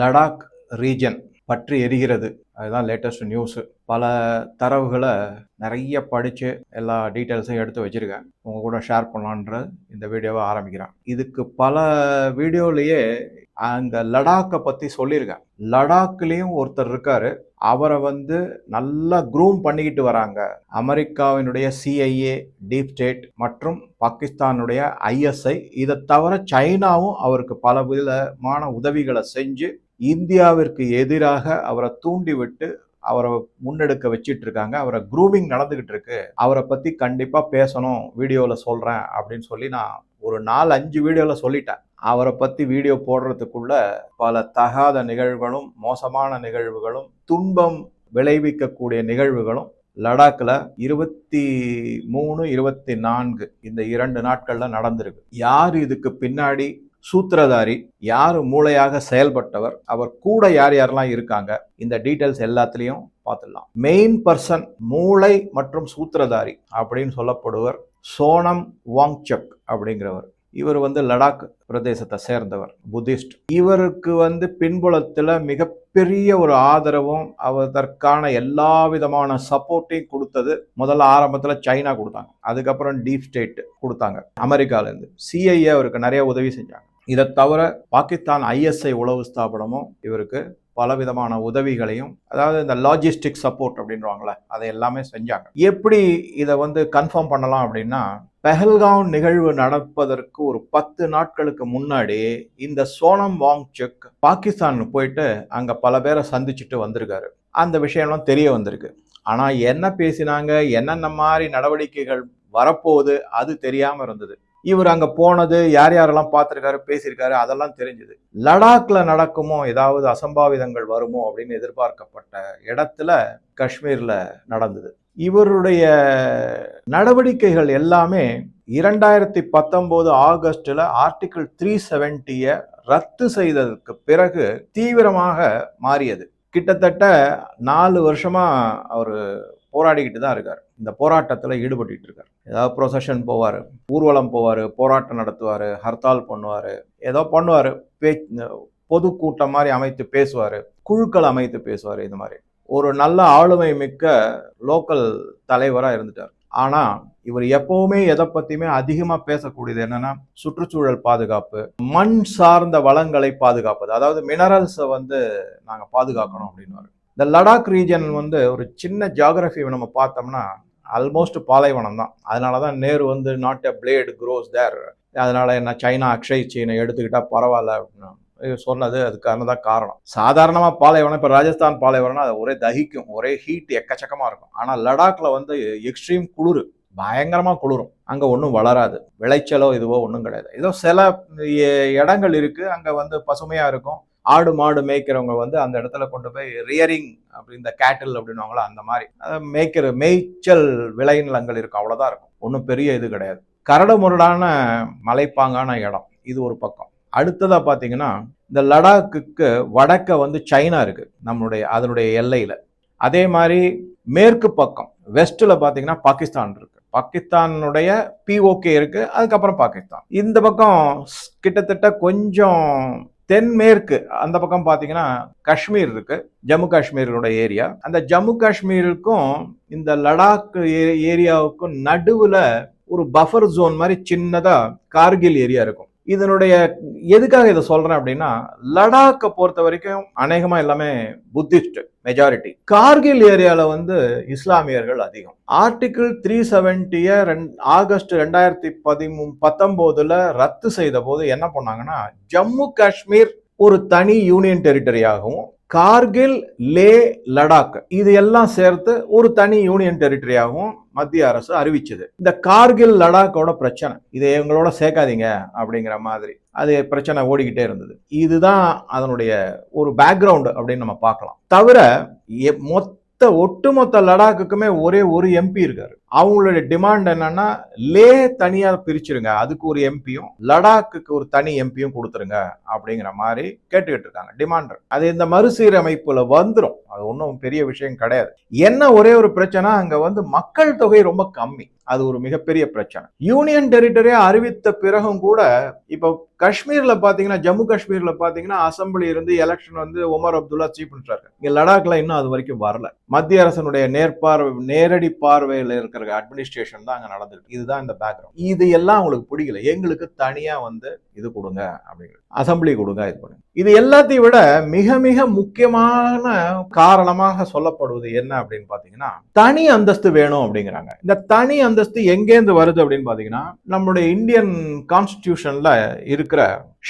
Ladakh region பற்றி எரிகிறது. அதுதான் லேட்டஸ்ட் நியூஸு பல தரவுகளை நிறைய படித்து எல்லா டீட்டெயில்ஸையும் எடுத்து வச்சுருக்கேன். உங்கள் கூட ஷேர் பண்ணலான்ற இந்த வீடியோவை ஆரம்பிக்கிறேன். இதுக்கு பல வீடியோலேயே அங்கே லடாக்கை பற்றி சொல்லியிருக்கேன். லடாக்லேயும் ஒருத்தர் இருக்கார். அவரை வந்து நல்லா குரூம் பண்ணிக்கிட்டு வராங்க. அமெரிக்காவினுடைய சிஐஏ டீப் ஸ்டேட் மற்றும் பாகிஸ்தானுடைய ஐஎஸ்ஐ இதை தவிர சைனாவும் அவருக்கு பல விதமான உதவிகளை செஞ்சு இந்தியாவிற்கு எதிராக அவரை தூண்டிவிட்டு அவரை முன்னெடுக்க வச்சிட்டு இருக்காங்க அவரை குரூமிங் நடந்துகிட்டு இருக்கு அவரை பத்தி கண்டிப்பா பேசணும் வீடியோல சொல்றேன் அப்படின்னு சொல்லி நான் ஒரு நாலு அஞ்சு வீடியோல சொல்லிட்டேன். அவரை பத்தி வீடியோ போடுறதுக்குள்ள பல தகாத நிகழ்வுகளும் மோசமான நிகழ்வுகளும் துன்பம் விளைவிக்கக்கூடிய நிகழ்வுகளும் லடாக்கில் இருபத்தி மூணு இருபத்தி நான்கு இந்த இரண்டு நாட்களில் நடந்திருக்கு. யார் இதுக்கு பின்னாடி சூத்திரதாரி யார் மூளையாக செயல்பட்டவர் அவர் கூட யார் யாரெல்லாம் இருக்காங்க இந்த டீட்டெயில்ஸ் எல்லாத்துலேயும் பார்த்துடலாம். மெயின் பர்சன் மூளை மற்றும் சூத்திரதாரி அப்படின்னு சொல்லப்படுவர் சோனம் வாங்சக் அப்படிங்கிறவர். இவர் வந்து லடாக் பிரதேசத்தை சேர்ந்தவர் புத்திஸ்ட். இவருக்கு வந்து பின்புலத்தில் மிகப்பெரிய ஒரு ஆதரவும் அதற்கான எல்லா விதமான சப்போர்ட்டையும் கொடுத்தது முதல்ல ஆரம்பத்தில் சைனா கொடுத்தாங்க. அதுக்கப்புறம் டீப் ஸ்டேட் கொடுத்தாங்க. அமெரிக்காலேருந்து சிஐஏ அவருக்கு நிறைய உதவி செஞ்சாங்க. இதை தவிர பாகிஸ்தான் ஐஎஸ்ஐ உளவு ஸ்தாபனமும் இவருக்கு பலவிதமான உதவிகளையும் அதாவது இந்த லாஜிஸ்டிக் சப்போர்ட் அப்படின்வாங்களே அதை எல்லாமே செஞ்சாங்க. எப்படி இதை வந்து கன்ஃபார்ம் பண்ணலாம் அப்படின்னா பெஹல்காம் நிகழ்வு நடப்பதற்கு ஒரு பத்து நாட்களுக்கு முன்னாடி இந்த சோனம் வாங்சுக் பாகிஸ்தான் போயிட்டு அங்கே பல பேரை சந்திச்சுட்டு வந்திருக்காரு. அந்த விஷயம்லாம் தெரிய வந்திருக்கு. ஆனால் என்ன பேசினாங்க என்னென்ன மாதிரி நடவடிக்கைகள் வரப்போகுது அது தெரியாமல் இருந்தது. இவர் அங்கே போனது யார் யாரெல்லாம் பார்த்துருக்காரு பேசியிருக்காரு அதெல்லாம் தெரிஞ்சுது. லடாக்ல நடக்குமோ ஏதாவது அசம்பாவிதங்கள் வருமோ அப்படின்னு எதிர்பார்க்கப்பட்ட இடத்துல காஷ்மீரில் நடந்தது. இவருடைய நடவடிக்கைகள் எல்லாமே இரண்டாயிரத்தி பத்தொம்போது ஆகஸ்டில் ஆர்டிகிள் த்ரீ செவன்ட்டியை ரத்து செய்ததற்கு பிறகு தீவிரமாக மாறியது. கிட்டத்தட்ட நாலு வருஷமாக அவர் போராடிக்கிட்டு தான் இருக்கார். இந்த போராட்டத்தில் ஈடுபட்டு இருக்கார் ஏதாவது ப்ரொசஷன் போவார் ஊர்வலம் போவார் போராட்டம் நடத்துவார் ஹர்த்தால் பண்ணுவார் ஏதோ பண்ணுவார். பே பொதுக்கூட்டம் மாதிரி அமைத்து பேசுவார் குழுக்கள் அமைத்து பேசுவார் இது மாதிரி. ஒரு நல்ல ஆளுமை மிக்க லோக்கல் தலைவராக இருந்துட்டார். ஆனால் இவர் எப்பவுமே எதை பற்றியுமே அதிகமாக பேசக்கூடியது என்னென்னா சுற்றுச்சூழல் பாதுகாப்பு மண் சார்ந்த வளங்களை பாதுகாப்பது. அதாவது மினரல்ஸை வந்து நாங்கள் பாதுகாக்கணும் அப்படின்னு இந்த லடாக் ரீஜன் வந்து ஒரு சின்ன ஜியாகிரபி நம்ம பார்த்தோம்னா ஆல்மோஸ்ட் பாலைவனம் தான். அதனால தான் நேரு வந்து not a blade grows there அதனால என்ன சைனா அக்ஷய் சீனை எடுத்துக்கிட்டால் பரவாயில்ல அப்படின்னு சொன்னது அதுக்கான தான் காரணம். சாதாரணமாக பாலைவனம் இப்போ ராஜஸ்தான் பாலைவனம்னா அது ஒரே தகிக்கும் ஒரே ஹீட் எக்கச்சக்கமாக இருக்கும். ஆனால் லடாக்ல வந்து எக்ஸ்ட்ரீம் குளிர் பயங்கரமாக குளிரும். அங்கே ஒன்றும் வளராது. விளைச்சலோ இதுவோ ஒன்றும் கிடையாது. ஏதோ சில இடங்கள் இருக்குது அங்கே வந்து பசுமையாக இருக்கும். ஆடு மாடு மேய்க்கிறவங்க வந்து அந்த இடத்துல கொண்டு போய் ரியரிங் அப்படி இந்த கேட்டில் அப்படின்வாங்களோ அந்த மாதிரி. மேய்க்கிற மேய்ச்சல் விளைநிலங்கள் இருக்கும் அவ்வளோதான் இருக்கும். ஒன்றும் பெரிய இது கிடையாது. கரடு முரடான மலைப்பாங்கான இடம் இது ஒரு பக்கம். அடுத்ததாக பார்த்தீங்கன்னா இந்த லடாக்குக்கு வடக்க வந்து சைனா இருக்குது நம்மளுடைய அதனுடைய எல்லையில். அதே மாதிரி மேற்கு பக்கம் வெஸ்ட்டில் பார்த்தீங்கன்னா பாகிஸ்தான் இருக்குது பாகிஸ்தானுடைய பிஓகே இருக்குது அதுக்கப்புறம் பாகிஸ்தான். இந்த பக்கம் கிட்டத்தட்ட கொஞ்சம் தென்மேற்கு அந்த பக்கம் பார்த்தீங்கன்னா காஷ்மீர் இருக்கு ஜம்மு காஷ்மீரோட ஏரியா. அந்த ஜம்மு காஷ்மீருக்கும் இந்த லடாக் ஏரியாவுக்கும் நடுவுல ஒரு பஃபர் ஜோன் மாதிரி சின்னதா கார்கில் ஏரியா இருக்கும். இதனுடைய எதுக்காக இதை சொல்றேன் அப்படின்னா லடாக்கை பொறுத்த வரைக்கும் அநேகமா எல்லாமே புத்திஸ்ட் மெஜாரிட்டி கார்கில் ஏரியாவில் வந்து இஸ்லாமியர்கள் அதிகம். ஆர்டிகிள் த்ரீ செவன்டிய ஆகஸ்ட் ரெண்டாயிரத்தி பதிமூ பத்தொம்போதுல ரத்து செய்த போது என்ன பண்ணாங்கன்னா ஜம்மு காஷ்மீர் ஒரு தனி யூனியன் டெரிட்டரியாகவும் கார்கில் லே லடாக் இது எல்லாம் சேர்த்து ஒரு தனி யூனியன் டெரிட்டரியாகவும் மத்திய அரசு அறிவிச்சது. இந்த கார்கில் லடாக்கோட பிரச்சனை இதை எங்களோட சேர்க்காதீங்க அப்படிங்கிற மாதிரி அது பிரச்சனை ஓடிக்கிட்டே இருந்தது. இதுதான் அதனுடைய ஒரு பேக்ரவுண்டு அப்படின்னு நம்ம பார்க்கலாம். தவிர மொத்த ஒட்டுமொத்த லடாக்குக்குமே ஒரே ஒரு எம்பி இருக்காரு. அவங்களுடைய டிமாண்ட் என்னன்னா லே தனியா பிரிச்சிருங்க. அதுக்கு ஒரு எம்பியும் லடாக்குக்கு ஒரு தனி எம்பியும் கொடுத்துருங்க அப்படிங்கிற மாதிரி கேட்டுக்கிட்டு இருக்காங்க டிமாண்ட் அது இந்த மறுசீரமைப்புல வந்துடும் அது ஒன்றும் பெரிய விஷயம் கிடையாது. என்ன ஒரே ஒரு பிரச்சனை அங்க வந்து மக்கள் தொகை ரொம்ப கம்மி. அது ஒரு மிகப்பெரிய பிரச்சனை. யூனியன் டெரிட்டரியை அறிவித்த பிறகும் கூட இப்போ காஷ்மீரில் பார்த்தீங்கன்னா ஜம்மு காஷ்மீரில் பார்த்தீங்கன்னா அசம்பிளி இருந்து எலெக்ஷன் வந்து ஒமர் அப்துல்லா சீஃப் பண்ணுறாரு இங்கே லடாக்ல இன்னும் அது வரைக்கும் வரல. மத்திய அரசனுடைய நேர்பார்வை நேரடி பார்வையில் இருக்கிற அட்மினிஸ்ட்ரேஷன் தான் அங்கே நடந்திருக்கு இதுதான் இந்த பேக்ரவுண்ட் இது எல்லாம் அவங்களுக்கு பிடிக்கல. எங்களுக்கு தனியாக வந்து இது கொடுங்க அப்படிங்கிறது அசம்பிளி கொடுங்க இது பண்ணுங்க. இது எல்லாத்தையும் விட மிக மிக முக்கியமான காரணமாக சொல்லப்படுவது என்ன அப்படின்னு பாத்தீங்கன்னா தனி அந்தஸ்து வேணும் அப்படிங்கிறாங்க. இந்த தனி அந்தஸ்து எங்கேருந்து வருது அப்படின்னு பாத்தீங்கன்னா நம்மளுடைய இந்தியன் கான்ஸ்டியூஷன்ல இருக்கிற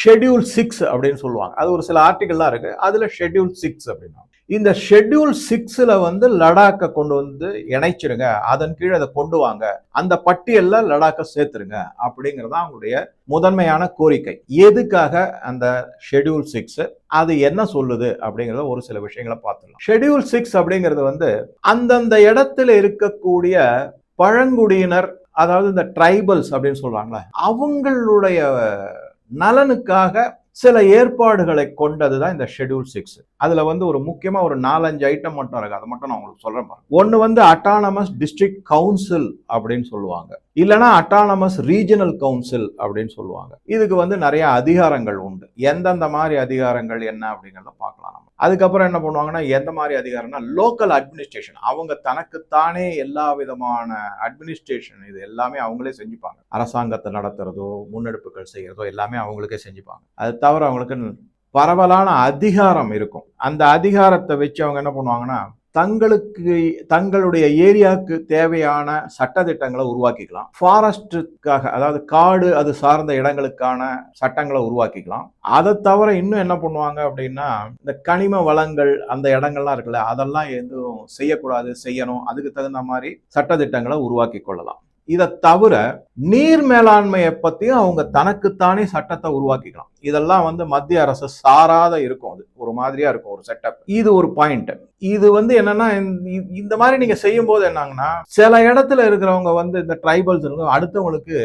ஷெட்யூல் சிக்ஸ் அப்படின்னு சொல்லுவாங்க. அது ஒரு சில ஆர்டிகல்லாம் இருக்கு. அதுல ஷெட்யூல் சிக்ஸ் அப்படின்னா இந்த ஷெட்யூல் சிக்ஸில் வந்து லடாக்கை கொண்டு வந்து இணைச்சிருங்க. அதன் கீழே அதை கொண்டு வாங்க. அந்த பட்டியலில் லடாக்கை சேர்த்துருங்க அப்படிங்கிறது அவங்களுடைய முதன்மையான கோரிக்கை. எதுக்காக அந்த ஷெட்யூல் சிக்ஸ் அது என்ன சொல்லுது அப்படிங்கிறத ஒரு சில விஷயங்களை பார்த்துடலாம். ஷெட்யூல் சிக்ஸ் அப்படிங்கிறது வந்து அந்தந்த இடத்துல இருக்கக்கூடிய பழங்குடியினர் அதாவது இந்த ட்ரைபல்ஸ் அப்படின்னு சொல்கிறாங்களே அவங்களுடைய நலனுக்காக சில ஏற்பாடுகளை கொண்டது தான் இந்த ஷெட்யூல் சிக்ஸ் அதில் வந்து ஒரு முக்கியமாக ஒரு நாலஞ்சு ஐட்டம் மட்டும் இருக்குது அதை மட்டும் நான் உங்களுக்கு சொல்கிறேன் ஒன்று வந்து அட்டானமஸ் டிஸ்ட்ரிக்ட் கவுன்சில் அப்படின்னு சொல்லுவாங்க. இல்லைன்னா அட்டானமஸ் ரீஜனல் கவுன்சில் அப்படின்னு சொல்லுவாங்க. இதுக்கு வந்து நிறைய அதிகாரங்கள் உண்டு. எந்தெந்த மாதிரி அதிகாரங்கள் என்ன அப்படிங்கிறத பார்க்கலாம் நம்ம. அதுக்கப்புறம் என்ன பண்ணுவாங்கன்னா எந்த மாதிரி அதிகாரம்னா லோக்கல் அட்மினிஸ்ட்ரேஷன் அவங்க தனக்குத்தானே எல்லா விதமான அட்மினிஸ்ட்ரேஷன் இது எல்லாமே அவங்களே செஞ்சுப்பாங்க. அரசாங்கத்தை நடத்துறதோ முன்னெடுப்புகள் செய்யறதோ எல்லாமே அவங்களுக்கே செஞ்சுப்பாங்க. அது தவிர அவங்களுக்கு பரவலான அதிகாரம் இருக்கும். அந்த அதிகாரத்தை வச்சு அவங்க என்ன பண்ணுவாங்கன்னா தங்களுக்கு தங்களுடைய ஏரியாவுக்கு தேவையான சட்டத்திட்டங்களை உருவாக்கிக்கலாம். ஃபாரஸ்ட்டுக்காக அதாவது காடு அது சார்ந்த இடங்களுக்கான சட்டங்களை உருவாக்கிக்கலாம். அதை தவிர இன்னும் என்ன பண்ணுவாங்க அப்படின்னா இந்த கனிம வளங்கள் அந்த இடங்கள்லாம் இருக்குல்ல அதெல்லாம் எதுவும் செய்யக்கூடாது செய்யணும். அதுக்கு தகுந்த மாதிரி சட்டத்திட்டங்களை உருவாக்கி கொள்ளலாம். இதை தவிர நீர் மேலாண்மையை பற்றியும் அவங்க தனக்குத்தானே சட்டத்தை உருவாக்கிக்கலாம். இதெல்லாம் வந்து மத்திய அரசு சாராத இருக்கும் அது. ஒரு மாதிரியா இருக்கும் ஒரு செட்டப் இது ஒரு பாயிண்ட் இது வந்து என்னன்னா இந்த- இந்த மாதிரி நீங்க செய்யும் போது என்னங்கன்னா சில இடத்துல இருக்கிறவங்க வந்து இந்த ட்ரைபல்ஸ் இருக்கும் அடுத்தவங்களுக்கு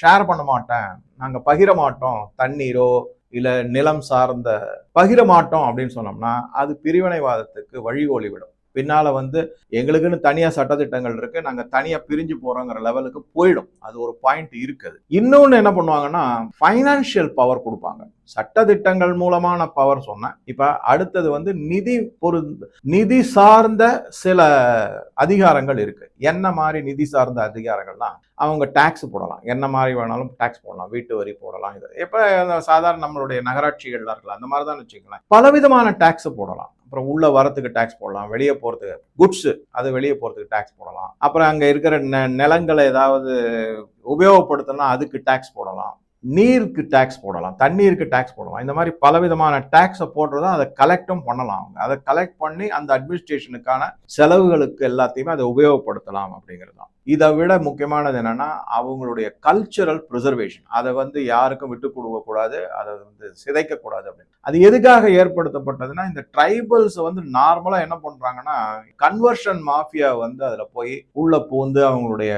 ஷேர் பண்ண மாட்டேன் நாங்க பகிர மாட்டோம் தண்ணீரோ இல்ல நிலம் சார்ந்த பகிர மாட்டோம் அப்படின்னு சொன்னோம்னா அது பிரிவினைவாதத்துக்கு வழிகோலி விடும் பின்னால் வந்து எங்களுக்குன்னு தனியாக சட்டத்திட்டங்கள் இருக்குது நாங்கள் தனியாக பிரிஞ்சு போகிறோங்கிற லெவலுக்கு போயிடும். அது ஒரு பாயிண்ட் இருக்குது. இன்னொன்று என்ன பண்ணுவாங்கன்னா ஃபைனான்ஷியல் பவர் கொடுப்பாங்க. சட்டத்திட்டங்கள் மூலமான பவர் சொன்னேன். இப்போ அடுத்தது வந்து நிதி பொரு நிதி சார்ந்த சில அதிகாரங்கள் இருக்கு. என்ன மாதிரி நிதி சார்ந்த அதிகாரங்கள்னா அவங்க டேக்ஸ் போடலாம். என்ன மாதிரி வேணாலும் டேக்ஸ் போடலாம். வீட்டு வரி போடலாம். இது இப்போ சாதாரண நம்மளுடைய நகராட்சிகள்லாம் இருக்கலாம். அந்த மாதிரி தான் வச்சுக்கலாம் பலவிதமான டேக்ஸ் போடலாம். அப்புறம் உள்ளே வரத்துக்கு டேக்ஸ் போடலாம் வெளியே போகிறதுக்கு குட்ஸு அது வெளியே போகிறதுக்கு டேக்ஸ் போடலாம். அப்புறம் அங்கே இருக்கிற நெ- நிலங்களை ஏதாவது உபயோகப்படுத்தினா அதுக்கு டேக்ஸ் போடலாம். நீருக்கு டேக்ஸ் போடலாம் தண்ணீருக்கு டேக்ஸ் போடலாம். இந்த மாதிரி பலவிதமான டேக்ஸை போடுறதா அதை கலெக்டும் பண்ணலாம் அவங்க. அதை கலெக்ட் பண்ணி அந்த அட்மினிஸ்ட்ரேஷனுக்கான செலவுகளுக்கு எல்லாத்தையுமே அதை உபயோகப்படுத்தலாம் அப்படிங்கிறது தான் இதை விட முக்கியமானது என்னன்னா அவங்களுடைய கல்ச்சரல் ப்ரிசர்வேஷன் அதை வந்து யாருக்கும் விட்டு கொடுக்கக்கூடாது அதை வந்து சிதைக்க கூடாது அப்படின்னு. அது எதுக்காக ஏற்படுத்தப்பட்டதுன்னா இந்த ட்ரைபல்ஸ் வந்து நார்மலா என்ன பண்றாங்கன்னா கன்வர்ஷன் மாஃபியா வந்து அதுல போய் உள்ள பூந்து அவங்களுடைய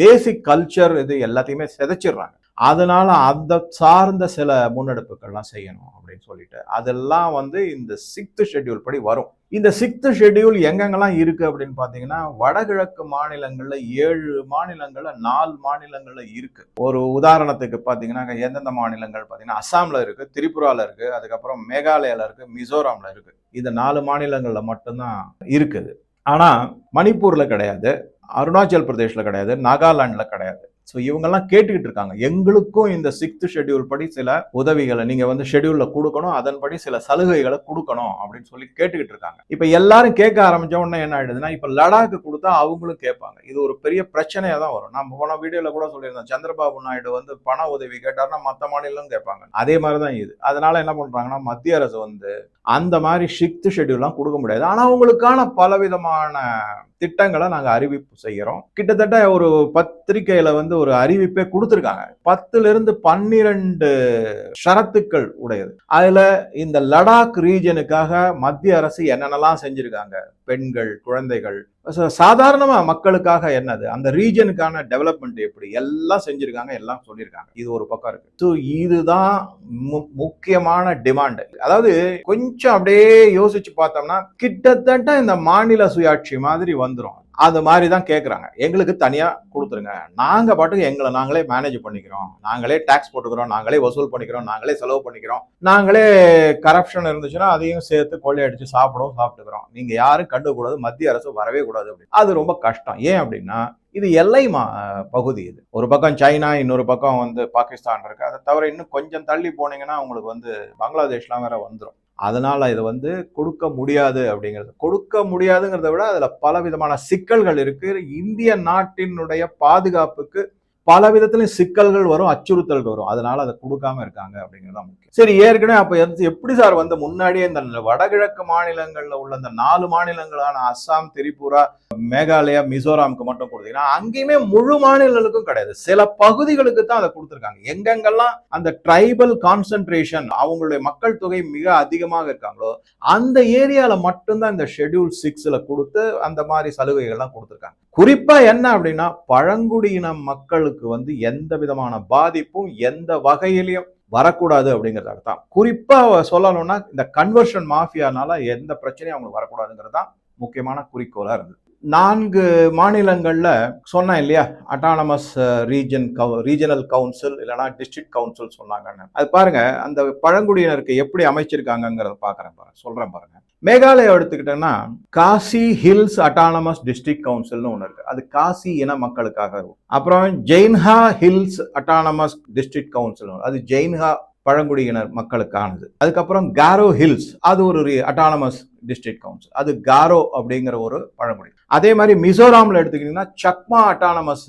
பேசிக் கல்ச்சர் இது எல்லாத்தையுமே சிதைச்சிடுறாங்க. அதனால அந்த சார்ந்த சில முன்னெடுப்புகள்லாம் செய்யணும் அப்படின்னு சொல்லிட்டு அதெல்லாம் வந்து இந்த சிக்ஸ்த் ஷெட்யூல் படி வரும். இந்த சிக்ஸ்த் ஷெட்யூல் எங்கெங்கெல்லாம் இருக்கு அப்படின்னு பாத்தீங்கன்னா வடகிழக்கு மாநிலங்கள்ல ஏழு மாநிலங்கள்ல நாலு மாநிலங்கள்ல இருக்கு. ஒரு உதாரணத்துக்கு பாத்தீங்கன்னா எந்தெந்த மாநிலங்கள் பாத்தீங்கன்னா அஸ்ஸாம்ல இருக்கு திரிபுரால இருக்கு அதுக்கப்புறம் மேகாலயால இருக்கு மிசோராம்ல இருக்கு. இந்த நாலு மாநிலங்கள்ல மட்டும்தான் இருக்குது. ஆனா மணிப்பூர்ல கிடையாது அருணாச்சல் பிரதேஷ்ல கிடையாது நாகாலாண்டில் கிடையாது. ஸோ இவங்கெல்லாம் கேட்டுக்கிட்டு இருக்காங்க எங்களுக்கும் இந்த சிக்ஸ்த் ஷெட்யூல் படி சில உதவிகளை நீங்கள் வந்து ஷெட்யூலில் கொடுக்கணும். அதன்படி சில சலுகைகளை கொடுக்கணும் அப்படின்னு சொல்லி கேட்டுக்கிட்டு இருக்காங்க இப்போ எல்லாரும் கேட்க ஆரம்பிச்ச உடனே என்ன ஆயிடுதுன்னா இப்போ லடாக்கு கொடுத்தா அவங்களும் கேட்பாங்க. இது ஒரு பெரிய பிரச்சனையாக தான் வரும். நம்ம போன வீடியோவில் கூட சொல்லியிருந்தோம் சந்திரபாபு நாயுடு வந்து பண உதவி கேட்டாருன்னா மற்ற மாநிலம் கேட்பாங்க. அதே மாதிரி தான் இது. அதனால என்ன பண்ணுறாங்கன்னா மத்திய அரசு வந்து அந்த மாதிரி சிக்ஸ்த் ஷெட்யூல்லாம் கொடுக்க முடியாது. ஆனால் அவங்களுக்கான பலவிதமான திட்டங்களை நாங்கள் அறிவிப்பு செய்கிறோம் கிட்டத்தட்ட ஒரு பத்திரிக்கையில வந்து ஒரு அறிவிப்பே கொடுத்துருக்காங்க. பத்துல இருந்து பன்னிரண்டு ஷரத்துக்கள் உடையது. அதுல இந்த லடாக் ரீஜனுக்காக மத்திய அரசு என்னென்னலாம் செஞ்சிருக்காங்க? பெண்கள் குழந்தைகள் சாதாரணமாக மக்களுக்காக என்னது? அந்த ரீஜனுக்கான டெவலப்மெண்ட் எப்படி? எல்லாம் செஞ்சுருக்காங்க எல்லாம் சொல்லியிருக்காங்க இது ஒரு பக்கம் இருக்கு. ஸோ இதுதான் மு- முக்கியமான டிமாண்ட் அதாவது கொஞ்சம் அப்படியே யோசிச்சு பார்த்தோம்னா கிட்டத்தட்ட இந்த மாநில சுயாட்சி மாதிரி வந்துடும் அது மாதிரி தான் கேட்குறாங்க எங்களுக்கு தனியாக கொடுத்துருங்க. நாங்கள் பாட்டுக்கு எங்களை நாங்களே மேனேஜ் பண்ணிக்கிறோம். நாங்களே டேக்ஸ் போட்டுக்கிறோம். நாங்களே வசூல் பண்ணிக்கிறோம். நாங்களே செலவு பண்ணிக்கிறோம். நாங்களே கரப்ஷன் இருந்துச்சுன்னா அதையும் சேர்த்து கொள்ளையடிச்சு சாப்பிடவும் சாப்பிட்டுக்கிறோம். நீங்கள் யாரும் கண்டுக்கூடாது மத்திய அரசு வரவே கூடாது அப்படின்னு. அது ரொம்ப கஷ்டம். ஏன் அப்படின்னா இது எல்லை மா பகுதி இது. ஒரு பக்கம் சைனா இன்னொரு பக்கம் வந்து பாகிஸ்தான் இருக்கு. அதை தவிர இன்னும் கொஞ்சம் தள்ளி போனீங்கன்னா உங்களுக்கு வந்து பங்களாதேஷ்லாம் வேற வந்துடும் அதனால் இதை வந்து கொடுக்க முடியாது அப்படிங்கிறது. கொடுக்க முடியாதுங்கிறத விட அதில் பல விதமான சிக்கல்கள் இருக்குது இந்திய நாட்டினுடைய பாதுகாப்புக்கு பல விதத்துலயும் சிக்கல்கள் வரும் அச்சுறுத்தல்கள் வரும். அதனால அதை கொடுக்காம இருக்காங்க அப்படிங்கிறது தான் முக்கியம். சரி ஏற்கனவே அப்ப எப்படி சார் வந்து முன்னாடியே இந்த வடகிழக்கு மாநிலங்கள்ல உள்ள இந்த நாலு மாநிலங்களான அஸ்ஸாம் திரிபுரா மேகாலயா மிசோராமுக்கு மட்டும் கொடுத்தீங்கன்னா அங்கேயுமே முழு மாநிலங்களுக்கும் கிடையாது. சில பகுதிகளுக்கு தான் அதை கொடுத்துருக்காங்க. எங்கெங்கெல்லாம் அந்த ட்ரைபல் கான்சென்ட்ரேஷன் அவங்களுடைய மக்கள் தொகை மிக அதிகமாக இருக்காங்களோ அந்த ஏரியால மட்டும்தான் இந்த ஷெட்யூல் சிக்ஸ்ல கொடுத்து அந்த மாதிரி சலுகைகள்லாம் கொடுத்துருக்காங்க. குறிப்பா என்ன அப்படின்னா பழங்குடியின மக்களுக்கு வந்து எந்த விதமான பாதிப்பும் எந்த வகையிலையும் வரக்கூடாது அப்படிங்கிறது தான் குறிப்பாக சொல்லணும்னா இந்த கன்வர்ஷன் மாஃபியானால எந்த பிரச்சனையும் அவங்களுக்கு வரக்கூடாதுங்கிறது தான் முக்கியமான குறிக்கோளாக இருந்தது. நான்கு மாநிலங்களில் சொன்னேன் இல்லையா? அட்டானமஸ் ரீஜன் கவு ரீஜனல் கவுன்சில் இல்லைன்னா டிஸ்ட்ரிக்ட் கவுன்சில் சொன்னாங்கன்னு. அது பாருங்க அந்த பழங்குடியினருக்கு எப்படி அமைச்சிருக்காங்கங்கிறத பார்க்குறேன் பாருங்க சொல்கிறேன் பாருங்க. மேகாலயா எடுத்துக்கிட்டேன்னா காசி ஹில்ஸ் அட்டானமஸ் டிஸ்ட்ரிக்ட் கவுன்சில்னு ஒன்று இருக்கு. அது காசி இன மக்களுக்காக இருக்கும். அப்புறம் Jaintia hills autonomous district council அது ஜெயின்ஹா பழங்குடியினர் மக்களுக்கானது. அதுக்கப்புறம் காரோ ஹில்ஸ் அது ஒரு அட்டானமஸ் டிஸ்ட்ரிக்ட் கவுன்சில் அது காரோ அப்படிங்கிற ஒரு பழங்குடி. அதே மாதிரி மிசோராமில் எடுத்துக்கிட்டிங்கன்னா சக்மா அட்டானமஸ்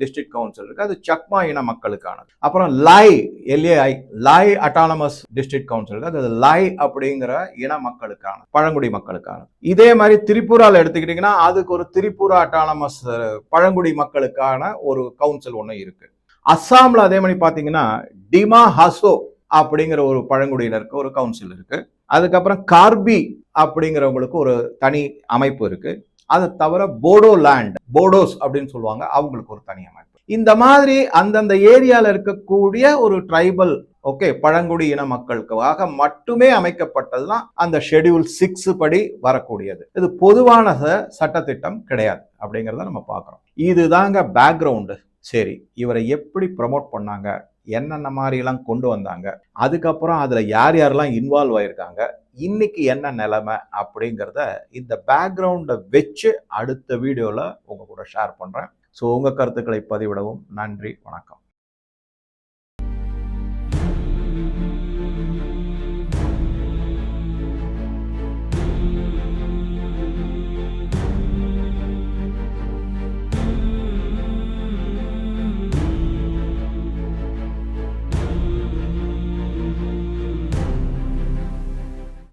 டிஸ்ட்ரிக்ட் கவுன்சில் இருக்குது அது சக்மா இன மக்களுக்கானது. அப்புறம் Lai L A I Lai autonomous district council இருக்குது அது லாய் அப்படிங்கிற இன மக்களுக்கான பழங்குடி மக்களுக்கான இதே மாதிரி திரிபுராவில் எடுத்துக்கிட்டிங்கன்னா அதுக்கு ஒரு திரிபுரா அட்டானமஸ் பழங்குடி மக்களுக்கான ஒரு கவுன்சில் ஒன்று இருக்குது அஸ்ஸாமில் அதே மாதிரி பார்த்தீங்கன்னா டிமா ஹசோ அப்படிங்கிற ஒரு பழங்குடியினருக்கு ஒரு கவுன்சில் இருக்கு. அதுக்கப்புறம் கார்பி அப்படிங்கிறவங்களுக்கு ஒரு தனி அமைப்பு இருக்கு. அதை தவிர போடோ லேண்ட் போடோஸ் அப்படின்னு சொல்லுவாங்க. அவங்களுக்கு ஒரு தனி அமைப்பு. இந்த மாதிரி அந்தந்த ஏரியால இருக்கக்கூடிய ஒரு ட்ரைபல் ஓகே பழங்குடி இன மக்களுக்காக மட்டுமே அமைக்கப்பட்டதுதான் அந்த ஷெட்யூல் சிக்ஸ் படி வரக்கூடியது. இது பொதுவான சட்டத்திட்டம் கிடையாது அப்படிங்கிறத நம்ம பார்க்குறோம். இதுதாங்க பேக்ரவுண்டு சரி இவரை எப்படி ப்ரமோட் பண்ணாங்க? என்னென்ன மாதிரிலாம் கொண்டு வந்தாங்க? அதுக்கப்புறம் அதில் யார் யாரெல்லாம் இன்வால்வ் ஆயிருக்காங்க? இன்னைக்கு என்ன நிலைமை அப்படிங்கிறத இந்த பேக்ரவுண்டை வச்சு அடுத்த வீடியோவில் உங்கள் கூட ஷேர் பண்ணுறேன் ஸோ உங்கள் கருத்துக்களை பதிவிடவும். நன்றி வணக்கம்.